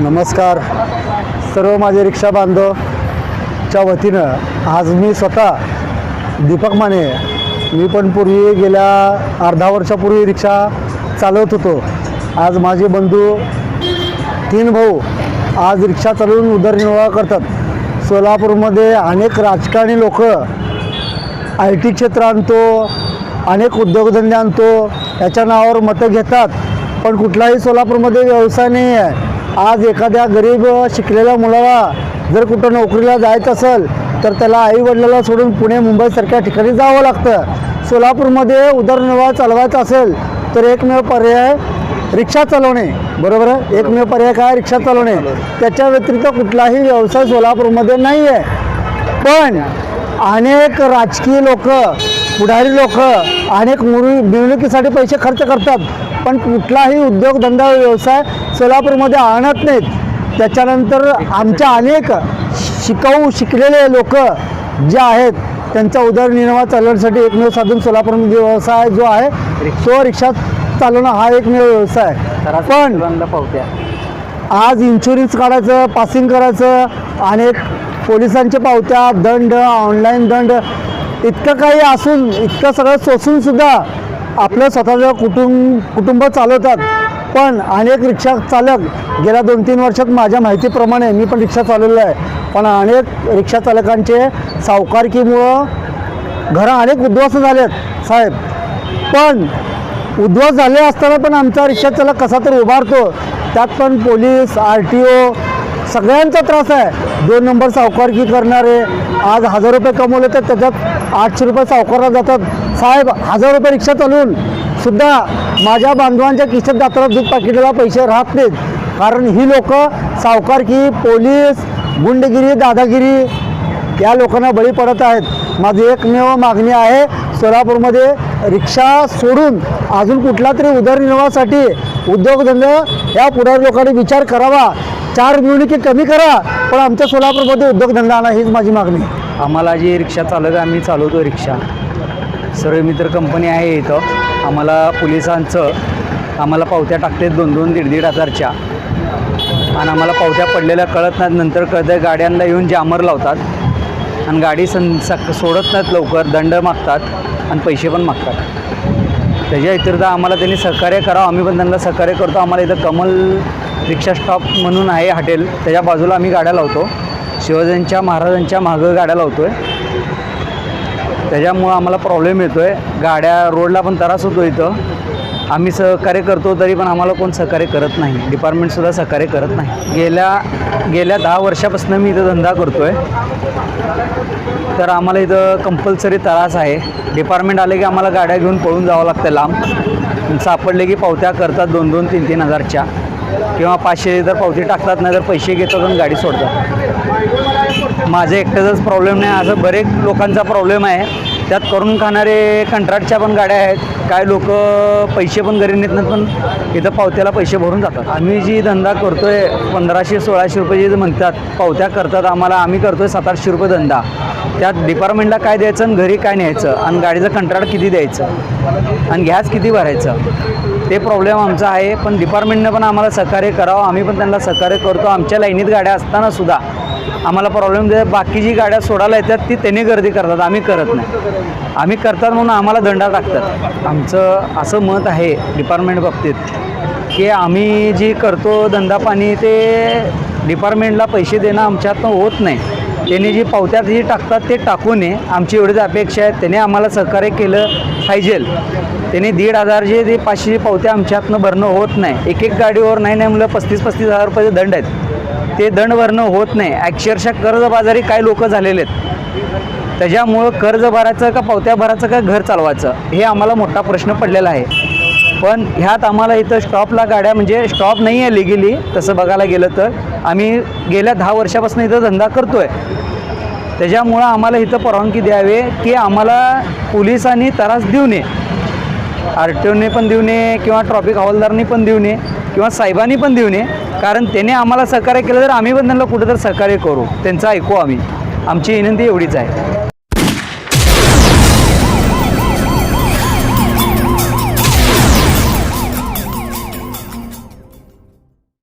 नमस्कार. सर्व माझे रिक्षा बांधवच्या वतीनं आज मी स्वतः दीपक माने मी पण पूर्वी गेल्या अर्धा वर्षापूर्वी रिक्षा चालवत होतो. आज माझे बंधू तीन भाऊ आज रिक्षा चालवून उदरनिर्वाह करतात. सोलापूरमध्ये अनेक राजकारणी लोक आय टी क्षेत्र आणतो अनेक उद्योगधंदे आणतो याच्या नावावर मतं घेतात. पण कुठलाही सोलापूरमध्ये व्यवसाय नाही आहे आज एखाद्या गरीब शिकलेल्या मुलाला जर कुठं नोकरीला जायचं असेल तर त्याला आई वडिलाला सोडून पुणे मुंबईसारख्या ठिकाणी जावं लागतं. सोलापूरमध्ये उदरनिर्वाह चालवायचा असेल तर एकमेव पर्याय रिक्षा चालवणे. बरोबर आहे? एकमेव पर्याय काय? रिक्षा चालवणे. त्याच्या व्यतिरिक्त कुठलाही व्यवसाय सोलापूरमध्ये नाही आहे पण अनेक राजकीय लोक पुढारी लोक अनेक मुली मिरवणुकीसाठी पैसे खर्च करतात. पण कुठलाही उद्योगधंदा व्यवसाय सोलापूरमध्ये आणत नाहीत. त्याच्यानंतर आमच्या अनेक शिकाऊ शिकलेले लोक जे आहेत त्यांचा उदरनिर्वाह चालवण्यासाठी एकमेव साधन सोलापूरमध्ये व्यवसाय जो आहे तो रिक्षा चालवणं हा एकमेव व्यवसाय. पण पावत्या आज इन्शुरन्स काढायचं पासिंग करायचं अनेक पोलिसांच्या पावत्या दंड ऑनलाईन दंड इतकं काही असून इतकं सगळं सोसूनसुद्धा आपलं स्वतःचं कुटुंब कुटुंब चालवतात. पण अनेक रिक्षा चालक गेल्या दोन तीन वर्षात माझ्या माहितीप्रमाणे मी पण रिक्षा चालवलेलं आहे. पण अनेक रिक्षा चालकांचे सावकारकीमुळं घरं अनेक उद्ध्वस्त झालेत साहेब. पण उद्ध्वस्त झाले असताना पण आमचा रिक्षा चालक कसा तर उभारतो त्यात पण पोलीस आर टी ओ सगळ्यांचा त्रास आहे. दोन नंबर सावकारकी करणारे आज हजार रुपये कमवले तर त्याच्यात आठशे रुपये सावकारला जातात. साहेब हजार रुपये रिक्षा चालवून सुद्धा माझ्या बांधवांच्या किशत जाताना दूध पाकिटाला पैसे राहत नाहीत. कारण ही लोक सावकारकी पोलीस गुंडगिरी दादागिरी या लोकांना बळी पडत आहेत. माझी एकमेव मागणी आहे सोलापूरमध्ये रिक्षा सोडून अजून कुठला तरी उदरनिर्वाहासाठी उद्योगधंदे या पुढारी लोकांनी विचार करावा. चार मिळवणुकी कमी करा पण आमच्या सोलापूरमध्ये उद्योगधंदा आणा हीच माझी मागणी. आम्हाला जी रिक्षा चालवत आहे, आम्ही चालवतो रिक्षा. सर्व मित्र कंपनी आहे इथं. आम्हाला पोलिसांचं आम्हाला पावत्या टाकतात दोन दोन दीड दीड हजारच्या. आणि आम्हाला पावत्या पडलेल्या कळत नाहीत. नंतर कळतं गाड्यांना येऊन जामर लावतात. आणि गाडी सं सोडत नाहीत लवकर दंड मागतात आणि पैसे पण मागतात. त्याच्या इतर आम्हाला त्यांनी सहकार्य करावं. आम्ही पण त्यांना सहकार्य करतो. आम्हाला इथं कमल रिक्षा स्टॉप म्हणून आहे हॉटेल. त्याच्या बाजूला आम्ही गाड्या लावतो. शिवाजींच्या महाराजांच्या मागं गाड्या लावतो आहे त्याच्यामुळं आम्हाला प्रॉब्लेम येतो आहे गाड्या रोडला पण त्रास होतो इथं. आम्ही सहकार्य करतो तरी पण आम्हाला कोण सहकार्य करत नाही. डिपार्टमेंटसुद्धा सहकार्य करत नाही. गेल्या गेल्या दहा वर्षापासून मी इथं धंदा करतो आहे तर आम्हाला इथं कंपल्सरी त्रास आहे. डिपार्टमेंट आले की आम्हाला गाड्या घेऊन पळून जावं लागतं लांब. सापडले की पावत्या करतात दोन दोन तीन तीन हजारच्या. किंवा पाचशे जर पावती टाकतात नाही तर पैसे घेतात आणि गाडी सोडतात. माझं एकट्याचाच प्रॉब्लेम नाही. असं बरेच लोकांचा प्रॉब्लेम आहे. त्यात करून खाणारे कंत्राटच्या पण गाड्या आहेत. काय लोक पैसे पण घरी नेत नाहीत पण इथं पावत्याला पैसे भरून जातात. आम्ही जी धंदा करतोय पंधराशे सोळाशे रुपये जे म्हणतात पावत्या करतात आम्हाला. आम्ही करतोय सात आठशे रुपये धंदा. त्यात डिपार्टमेंटला काय द्यायचं आणि घरी काय न्यायचं? आणि गाडीचं कंत्राट किती द्यायचं? आणि गॅस किती भरायचं? ते प्रॉब्लेम आमचा आहे. पण डिपार्टमेंटनं पण आम्हाला सहकार्य करावं. आम्ही पण त्यांना सहकार्य करतो. आमच्या लाईनीत गाड्या असताना सुद्धा आम्हाला प्रॉब्लेम दे. बाकी जी गाड्या सोडायला येतात ती त्यांनी गर्दी करतात. आम्ही करत नाही. आम्ही करतात म्हणून आम्हाला दंडा टाकतात. आमचं असं मत आहे डिपार्टमेंट बाबतीत की आम्ही जी करतो धंदा पाणी ते डिपार्टमेंटला पैसे देणं आमच्यातनं होत नाही. त्यांनी जी पावत्यात जी टाकतात ते टाकू नये आमची एवढीच अपेक्षा आहे. त्याने आम्हाला सहकार्य केलं पाहिजे. त्यांनी दीड हजार जे ते पाचशे पावत्या आमच्यातनं भरणं होत नाही. एक एक गाडीवर नाही नाही म्हणलं पस्तीस पस्तीस हजार रुपयाचे दंड आहेत. ते दंड भरणं होत नाही. अक्षरशः कर्जबाजारी काय लोक झालेले आहेत. त्याच्यामुळं कर्ज भरायचं का पावत्या भरायचं का घर चालवायचं हे आम्हाला मोठा प्रश्न पडलेला आहे. पण ह्यात आम्हाला इथं स्टॉपला गाड्या म्हणजे स्टॉप नाही आहे लिगली तसं बघायला गेलं तर. आम्ही गेल्या दहा वर्षापासून इथं धंदा करतो आहे त्याच्यामुळं आम्हाला इथं परवानगी द्यावे की आम्हाला पोलिसांनी त्रास देऊ नये. आर टी ओने पण देऊ नये किंवा ट्रॉफिक हवालदारने पण देऊ नये. किंवा साहेबांनी पण देऊ नये. कारण त्याने आम्हाला सहकार्य केलं तर आम्ही पण त्यांना कुठं तर सहकार्य करू. त्यांचं ऐकू आम्ही. आमची विनंती एवढीच आहे.